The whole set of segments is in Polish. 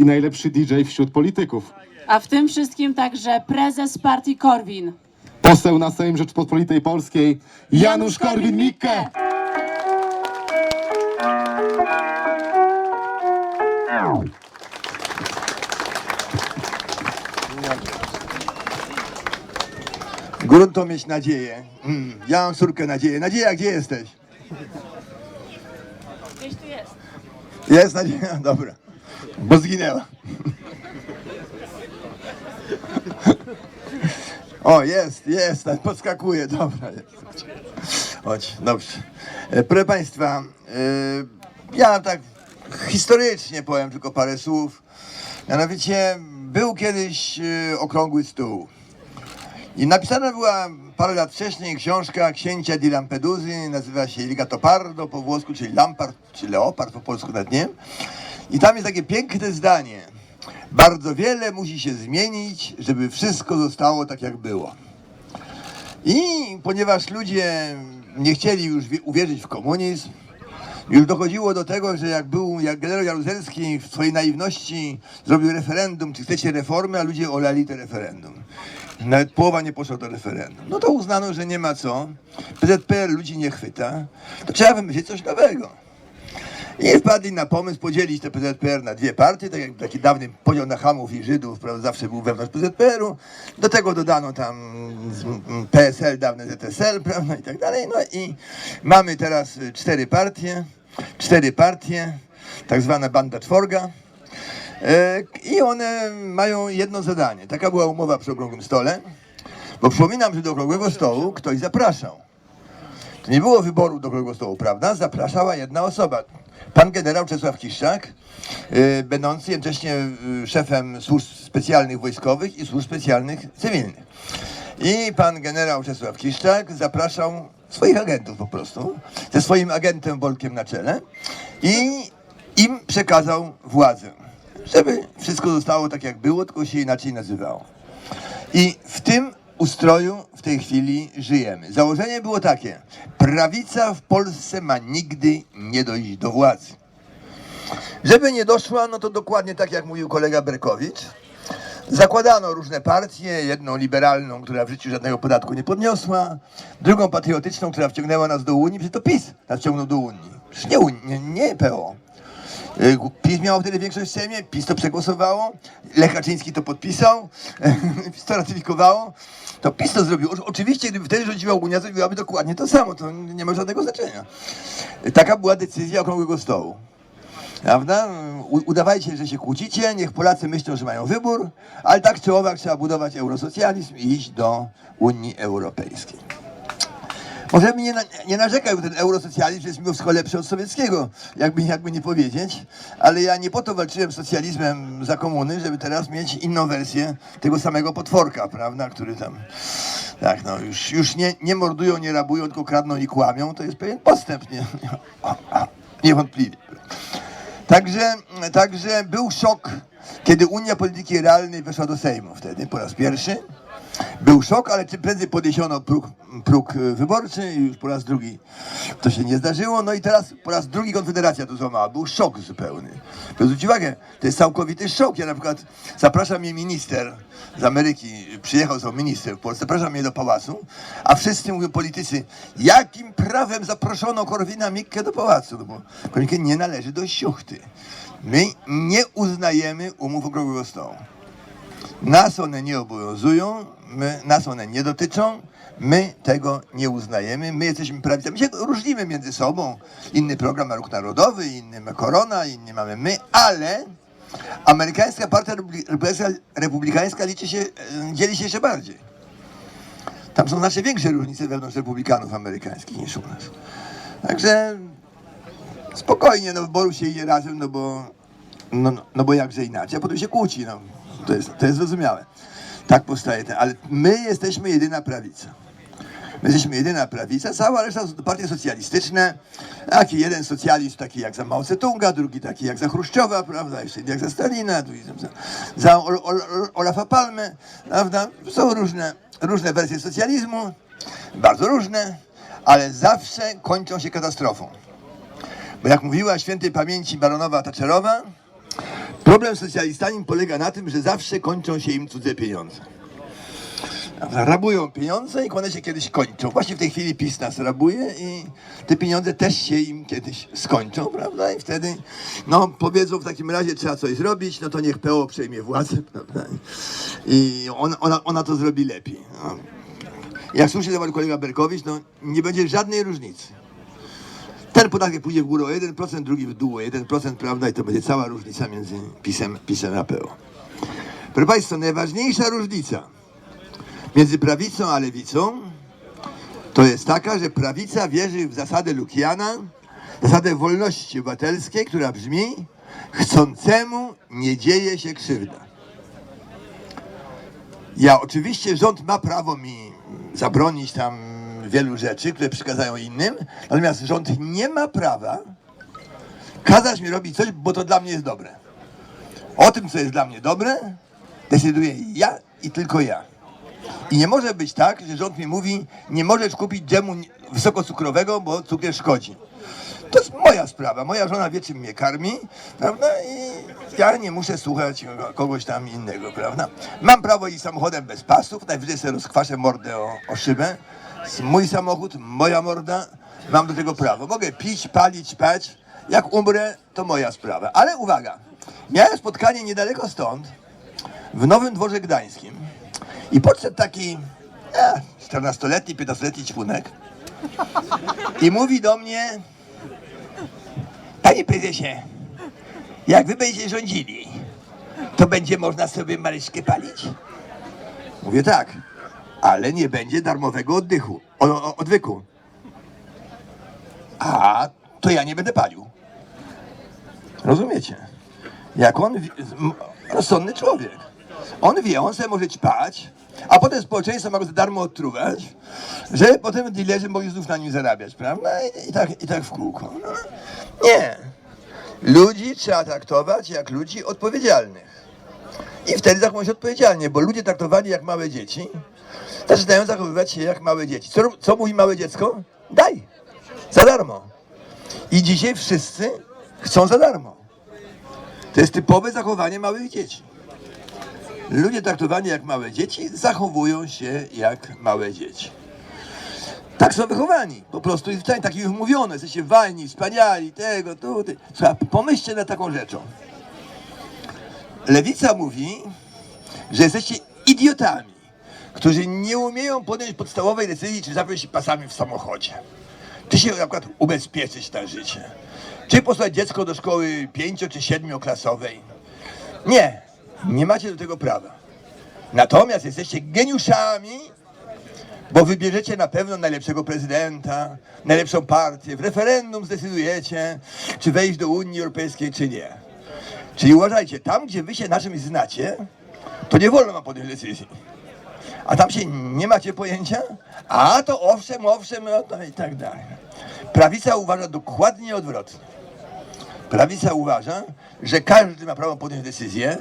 i najlepszy DJ wśród polityków. A w tym wszystkim także prezes partii Korwin. Poseł na Sejm Rzeczpospolitej Polskiej Janusz Korwin-Mikke. Grunto mieć nadzieję. Mm, ja mam córkę nadzieję. Nadzieja, gdzie jesteś? Gdzieś tu jest. Jest nadzieja? Dobra. Bo zginęła. O, jest, jest, podskakuje, dobra. Jest. Chodź, dobrze. E, Proszę Państwa, e, ja tak historycznie powiem tylko parę słów. Mianowicie był kiedyś e, okrągły stół. I napisana była parę lat wcześniej książka księcia di Lampeduzy, nazywa się Il Gattopardo po włosku, czyli Lampard, czy Leopard po polsku nawet nie. I tam jest takie piękne zdanie. Bardzo wiele musi się zmienić, żeby wszystko zostało tak jak było. I ponieważ ludzie nie chcieli już wi- uwierzyć w komunizm, już dochodziło do tego, że jak był, jak generał Jaruzelski w swojej naiwności zrobił referendum, czy chcecie reformy, a ludzie olali te referendum. Nawet połowa nie poszła do referendum. No to uznano, że nie ma co. PZPR ludzi nie chwyta. To trzeba wymyślić coś nowego. I wpadli na pomysł podzielić te PZPR na dwie partie, tak jak taki dawny podział na Hamów i Żydów, prawda, zawsze był wewnątrz PZPR-u. Do tego dodano tam PSL, dawne ZSL, prawda, i tak dalej. No i mamy teraz y, cztery partie, cztery partie, tak zwana banda czworga. E, I one mają jedno zadanie. Taka była umowa przy okrągłym stole. Bo przypominam, że do okrągłego stołu ktoś zapraszał. To nie było wyboru do stołu, prawda? Zapraszała jedna osoba. Pan generał Czesław Kiszczak, y, będący jednocześnie y, szefem służb specjalnych wojskowych i służb specjalnych cywilnych. I pan generał Czesław Kiszczak zapraszał swoich agentów po prostu, ze swoim agentem Bolkiem na czele i im przekazał władzę, żeby wszystko zostało tak jak było, tylko się inaczej nazywało. I w tym ustroju w tej chwili żyjemy. Założenie było takie: prawica w Polsce ma nigdy nie dojść do władzy. Żeby nie doszła, no to dokładnie tak jak mówił kolega Berkowicz. Zakładano różne partie, jedną liberalną, która w życiu żadnego podatku nie podniosła, drugą patriotyczną, która wciągnęła nas do Unii, przecież to PiS nas wciągnął do Unii. Przecież nie, nie, nie PO. Y, PiS miało wtedy większość w Sejmie, PiS to przegłosowało, Lech Kaczyński to podpisał, PiS to ratyfikowało, to PiS to zrobił. Oczywiście, gdyby wtedy rządziła Unia, zrobiłaby dokładnie to samo, to nie ma żadnego znaczenia. Taka była decyzja Okrągłego Stołu. Prawda? Udawajcie, że się kłócicie, niech Polacy myślą, że mają wybór, ale tak czy owak trzeba budować eurosocjalizm i iść do Unii Europejskiej. Może mi nie, nie narzekał, bo ten eurosocjalizm jest mimo wszystko lepszy od sowieckiego, jakby, jakby nie powiedzieć, ale ja nie po to walczyłem z socjalizmem za komuny, żeby teraz mieć inną wersję tego samego potworka, prawda, który tam, tak no, już, już nie, nie mordują, nie rabują, tylko kradną i kłamią, to jest pewien postęp, nie, niewątpliwie. Także, także był szok, kiedy Unia Polityki Realnej weszła do Sejmu wtedy po raz pierwszy. Był szok, ale czym prędzej podniesiono próg, próg e, wyborczy i już po raz drugi to się nie zdarzyło. No i teraz po raz drugi Konfederacja to złamała. Był szok zupełny. Zwróćcie uwagę, to jest całkowity szok. Ja na przykład zapraszam mnie minister z Ameryki, przyjechał sam minister w Polsce, zapraszam mnie do pałacu, a wszyscy mówią politycy, jakim prawem zaproszono Korwina Mikke do pałacu? No bo Korwin nie należy do siuchty. My nie uznajemy umów okrągłego stołu. Nas one nie obowiązują, my, nas one nie dotyczą, my tego nie uznajemy, my jesteśmy prawicą. My się różnimy między sobą. Inny program ma Ruch Narodowy, inny ma Korona, inny mamy my, ale amerykańska partia republi- republikańska, liczy się, e, dzieli się jeszcze bardziej. Tam są znacznie większe różnice wewnątrz republikanów amerykańskich niż u nas. Także spokojnie, no wyboru się idzie razem, no bo, no, no, no bo jakże inaczej, a potem się kłóci, no. To jest, to jest zrozumiałe. Tak powstaje ten, ale my jesteśmy jedyna prawica. My jesteśmy jedyna prawica, cała reszta to partie socjalistyczne. Taki jeden socjalist taki jak za Mao Tse-tunga, drugi taki jak za Chruszczowa, prawda, jeszcze jak za Stalina, drugi za, za Ol, Ol, Ol, Olafa Palmy, prawda. Są różne, różne wersje socjalizmu, bardzo różne, ale zawsze kończą się katastrofą. Bo jak mówiła świętej pamięci baronowa Thatcherowa, Problem z socjalistami polega na tym, że zawsze kończą się im cudze pieniądze. Rabują pieniądze i one się kiedyś kończą. Właśnie w tej chwili PiS nas rabuje i te pieniądze też się im kiedyś skończą, prawda? I wtedy, no powiedzą w takim razie trzeba coś zrobić, no to niech PO przejmie władzę, prawda? I ona, ona, ona to zrobi lepiej. No. Jak słusznie mówił kolega Berkowicz, no nie będzie żadnej różnicy. Ten podatek pójdzie w górę o 1%, drugi w dół o 1%, prawda? I to będzie cała różnica między PiSem, PiSem a PO. Proszę Państwa, najważniejsza różnica między prawicą a lewicą to jest taka, że prawica wierzy w zasadę Lukiana, zasadę wolności obywatelskiej, która brzmi chcącemu nie dzieje się krzywda. Ja oczywiście rząd ma prawo mi zabronić tam wielu rzeczy, które przekazają innym, natomiast rząd nie ma prawa kazać mi robić coś, bo to dla mnie jest dobre. O tym, co jest dla mnie dobre, decyduję ja i tylko ja. I nie może być tak, że rząd mi mówi, nie możesz kupić dżemu wysokocukrowego, bo cukier szkodzi. To jest moja sprawa. Moja żona wie, czym mnie karmi, prawda? I ja nie muszę słuchać kogoś tam innego, prawda? Mam prawo iść samochodem bez pasów, najwyżej sobie rozkwaszę mordę o, o szybę. Mój samochód, moja morda, mam do tego prawo. Mogę pić, palić, pać. Jak umrę, to moja sprawa. Ale uwaga, miałem spotkanie niedaleko stąd, w Nowym Dworze Gdańskim i podszedł taki e, 14-letni, 15-letni ćpunek i mówi do mnie Panie prezesie, jak wy będziecie rządzili, to będzie można sobie maryszkę palić? Mówię tak, ale nie będzie darmowego oddychu, o, o, odwyku. A to ja nie będę palił. Rozumiecie? Jak on, rozsądny człowiek. On wie, on sobie może ćpać, a potem społeczeństwo ma go za darmo odtruwać, żeby potem dealerzy mogli znów na nim zarabiać, prawda? I, i, tak, i tak w kółko. No, nie. Ludzi trzeba traktować jak ludzi odpowiedzialnych. I wtedy zachowują się odpowiedzialnie, bo ludzie traktowani jak małe dzieci zaczynają zachowywać się jak małe dzieci. Co, co mówi małe dziecko? Daj. Za darmo. I dzisiaj wszyscy chcą za darmo. To jest typowe zachowanie małych dzieci. Ludzie traktowani jak małe dzieci zachowują się jak małe dzieci. Tak są wychowani. Po prostu i wcale tak ich mówiono. Jesteście walni, wspaniali, tego, tu, ty. Słuchaj, pomyślcie nad taką rzeczą. Lewica mówi, że jesteście idiotami, którzy nie umieją podjąć podstawowej decyzji, czy zapiąć się pasami w samochodzie. Czy się na przykład ubezpieczyć na życie. Czy posłać dziecko do szkoły pięcio czy siedmioklasowej. Nie, nie macie do tego prawa. Natomiast jesteście geniuszami, bo wybierzecie na pewno najlepszego prezydenta, najlepszą partię. W referendum zdecydujecie, czy wejść do Unii Europejskiej, czy nie. Czyli uważajcie, tam gdzie wy się na czymś znacie, to nie wolno wam podjąć decyzji. A tam się nie macie pojęcia? A to owszem, owszem, no i tak dalej. Prawica uważa dokładnie odwrotnie. Prawica uważa, że każdy ma prawo podjąć decyzję,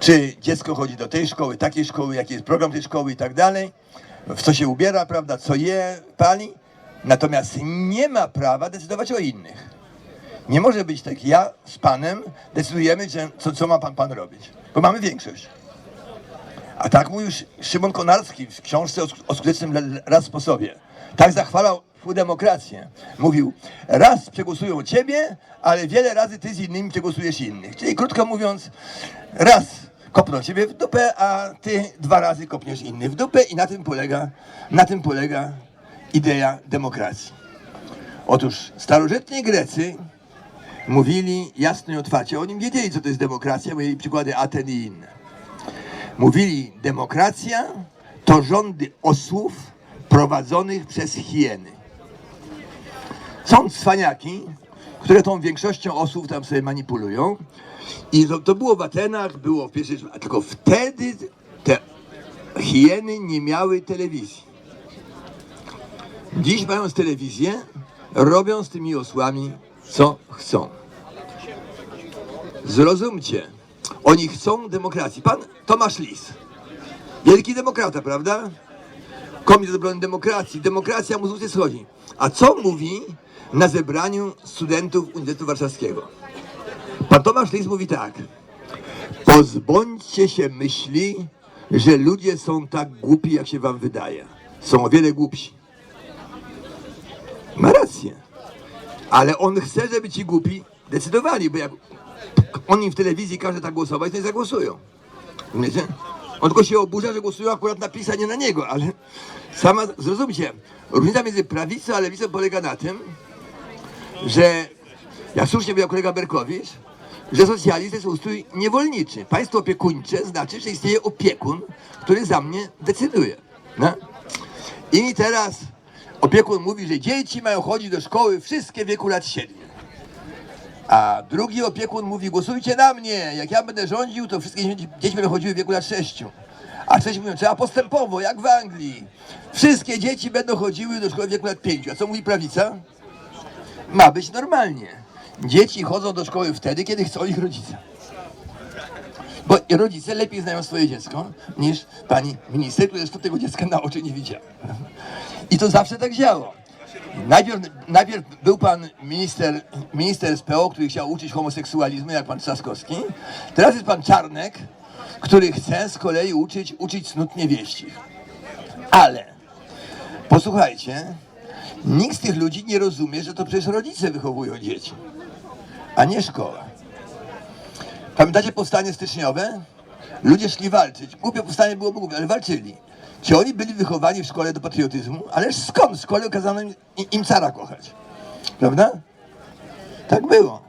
czy dziecko chodzi do tej szkoły, takiej szkoły, jaki jest program tej szkoły i tak dalej, w co się ubiera, prawda, co je, pali. Natomiast nie ma prawa decydować o innych. Nie może być tak, ja z panem decydujemy, co, co ma pan, pan robić, bo mamy większość. A tak mówił Sz- Szymon Konarski w książce o, sk- o skutecznym raz sposobie. Tak zachwalał demokrację. Mówił, raz przegłosują ciebie, ale wiele razy ty z innymi przegłosujesz innych. Czyli krótko mówiąc, raz kopną ciebie w dupę, a ty dwa razy kopniesz inny w dupę i na tym polega, na tym polega idea demokracji. Otóż starożytni Grecy mówili jasno i otwarcie. Oni wiedzieli, co to jest demokracja, mieli przykłady Aten i inne. Mówili, demokracja to rządy osłów prowadzonych przez hieny. Są cwaniaki, które tą większością osłów tam sobie manipulują. I to, to było w Atenach, było w pierwszej... Tylko wtedy te hieny nie miały telewizji. Dziś mając telewizję, robią z tymi osłami co chcą. Zrozumcie, oni chcą demokracji. Pan Tomasz Lis, wielki demokrata, prawda? Komitet Obrony Demokracji, demokracja mu z ust schodzi. A co mówi na zebraniu studentów Uniwersytetu Warszawskiego? Pan Tomasz Lis mówi tak. Pozbądźcie się myśli, że ludzie są tak głupi, jak się wam wydaje. Są o wiele głupsi. Ma rację. Ale on chce, żeby ci głupi decydowali, bo jak on im w telewizji każe tak głosować, to nie zagłosują. Wiecie? On tylko się oburza, że głosują akurat na PiS, a nie na niego, ale sama, zrozumcie, różnica między prawicą a lewicą polega na tym, że, jak słusznie powiedział kolega Berkowicz, że socjalizm jest ustrój niewolniczy. Państwo opiekuńcze znaczy, że istnieje opiekun, który za mnie decyduje. No? I teraz opiekun mówi, że dzieci mają chodzić do szkoły wszystkie w wieku lat 7. A drugi opiekun mówi, głosujcie na mnie, jak ja będę rządził, to wszystkie dzieci będą chodziły w wieku lat 6. A trzeci mówią, trzeba postępowo, jak w Anglii. Wszystkie dzieci będą chodziły do szkoły w wieku lat 5. A co mówi prawica? Ma być normalnie. Dzieci chodzą do szkoły wtedy, kiedy chcą ich rodzice. Bo rodzice lepiej znają swoje dziecko niż pani minister, która jeszcze tego dziecka na oczy nie widziała. I to zawsze tak działo. Najpierw, najpierw był pan minister, minister z PO, który chciał uczyć homoseksualizmu, jak pan Trzaskowski. Teraz jest pan Czarnek, który chce z kolei uczyć, uczyć cnót niewieścich. Ale posłuchajcie, nikt z tych ludzi nie rozumie, że to przecież rodzice wychowują dzieci, a nie szkoła. Pamiętacie powstanie styczniowe? Ludzie szli walczyć. Głupie powstanie było głupie, ale walczyli. Czy oni byli wychowani w szkole do patriotyzmu? Ależ skąd? W szkole kazano im, im cara kochać. Prawda? Tak było.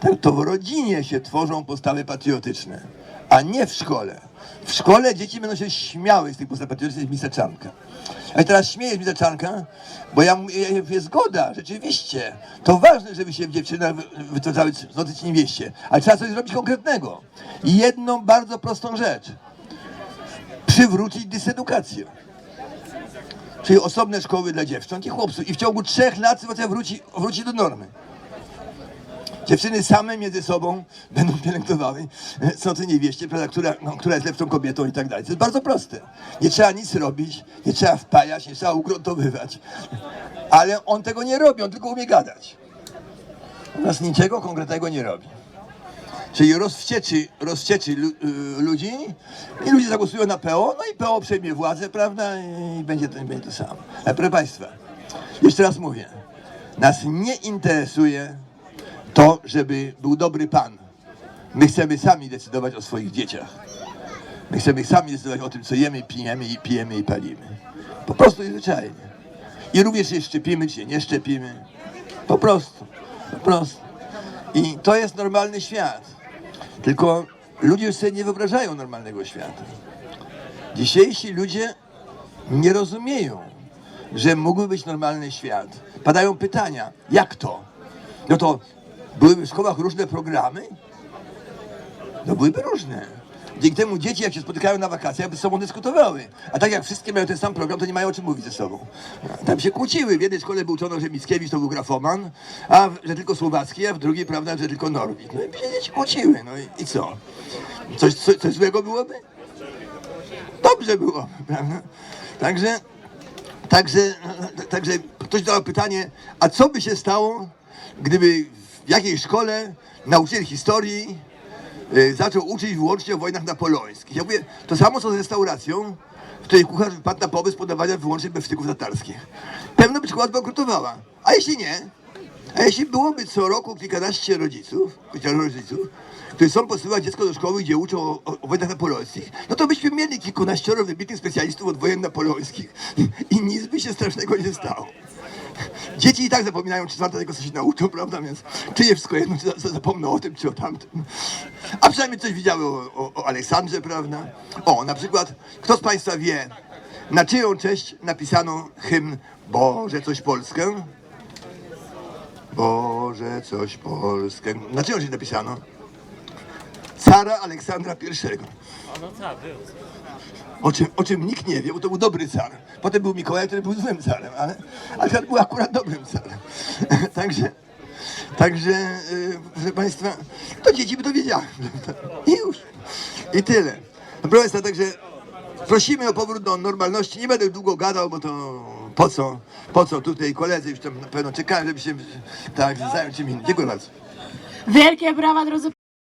Tak, to w rodzinie się tworzą postawy patriotyczne, a nie w szkole. W szkole dzieci będą się śmiały z tych postaw patriotycznych z ministra Czarnka. A teraz śmieję z Czarnka, bo ja mówię, jest zgoda, rzeczywiście. To ważne, żeby się dziewczyna wy- wytwarzały cnoty ci niewieście, ale trzeba coś zrobić konkretnego. I jedną bardzo prostą rzecz. Przywrócić dysedukację. Czyli osobne szkoły dla dziewcząt i chłopców. I w ciągu trzech lat sytuacja wróci, wróci do normy. Dziewczyny same między sobą będą pielęgnowały co ty niewieście, prawda, która, no, która jest lepszą kobietą i tak dalej. To jest bardzo proste. Nie trzeba nic robić, nie trzeba wpajać, nie trzeba ugruntowywać. Ale on tego nie robi, on tylko umie gadać. U nas niczego konkretnego nie robi. Czyli rozwścieczy, rozwścieczy y, ludzi i ludzie zagłosują na PO, no i PO przejmie władzę, prawda, i będzie to, będzie to samo. Ale proszę Państwa, jeszcze raz mówię, nas nie interesuje to, żeby był dobry pan. My chcemy sami decydować o swoich dzieciach. My chcemy sami decydować o tym, co jemy, pijemy i pijemy i palimy. Po prostu i zwyczajnie. I również się szczepimy, czy się nie szczepimy. Po prostu. Po prostu. I to jest normalny świat. Tylko ludzie sobie nie wyobrażają normalnego świata. Dzisiejsi ludzie nie rozumieją, że mógłby być normalny świat. Padają pytania, jak to? No to byłyby w szkołach różne programy? No byłyby różne. Dzięki temu dzieci, jak się spotykają na wakacjach, by ze sobą dyskutowały. A tak jak wszystkie mają ten sam program, to nie mają o czym mówić ze sobą. Tam się kłóciły. W jednej szkole był uczono, że Mickiewicz to był grafoman, a że tylko Słowacki, a w drugiej, prawda, że tylko Norwid. No i się dzieci kłóciły. No i, i co? Coś, coś, coś złego byłoby? Dobrze było, prawda? Także, także, także ktoś zadał pytanie, a co by się stało, gdyby w jakiejś szkole nauczyciel historii zaczął uczyć wyłącznie o wojnach napoleońskich. Ja mówię, to samo co z restauracją, w której kucharz wpadł na pomysł podawania wyłącznie bewsztyków tatarskich. Pewno by szkoła zbankrutowała. A jeśli nie? A jeśli byłoby co roku kilkanaście rodziców, chociaż rodziców, którzy są posyłać dziecko do szkoły, gdzie uczą o, o, wojnach napoleońskich, no to byśmy mieli kilkunaścioro wybitnych specjalistów od wojen napoleońskich i nic by się strasznego nie stało. Dzieci i tak zapominają trzy czwarte tego, co się nauczą, prawda? Więc czy je wszystko jedno, czy za- za- zapomną o tym, czy o tamtym. A przynajmniej coś widziały o, o, o Aleksandrze, prawda? O, na przykład, kto z Państwa wie, na czyją cześć napisano hymn Boże coś Polskę? Boże coś Polskę. Na czyją cześć napisano? Cara Aleksandra I. O czym, o czym nikt nie wie, bo to był dobry car. Potem był Mikołaj, który był złym carem, ale, ale ten był akurat dobrym carem. także, także, yy, proszę Państwa, to dzieci by to wiedziały. I już. I tyle. No, Proszę Państwa, także prosimy o powrót do normalności. Nie będę długo gadał, bo to po co, po co tutaj koledzy już tam na pewno czekają, żeby się tak zająć czym innym. Dziękuję bardzo. Wielkie brawa, drodzy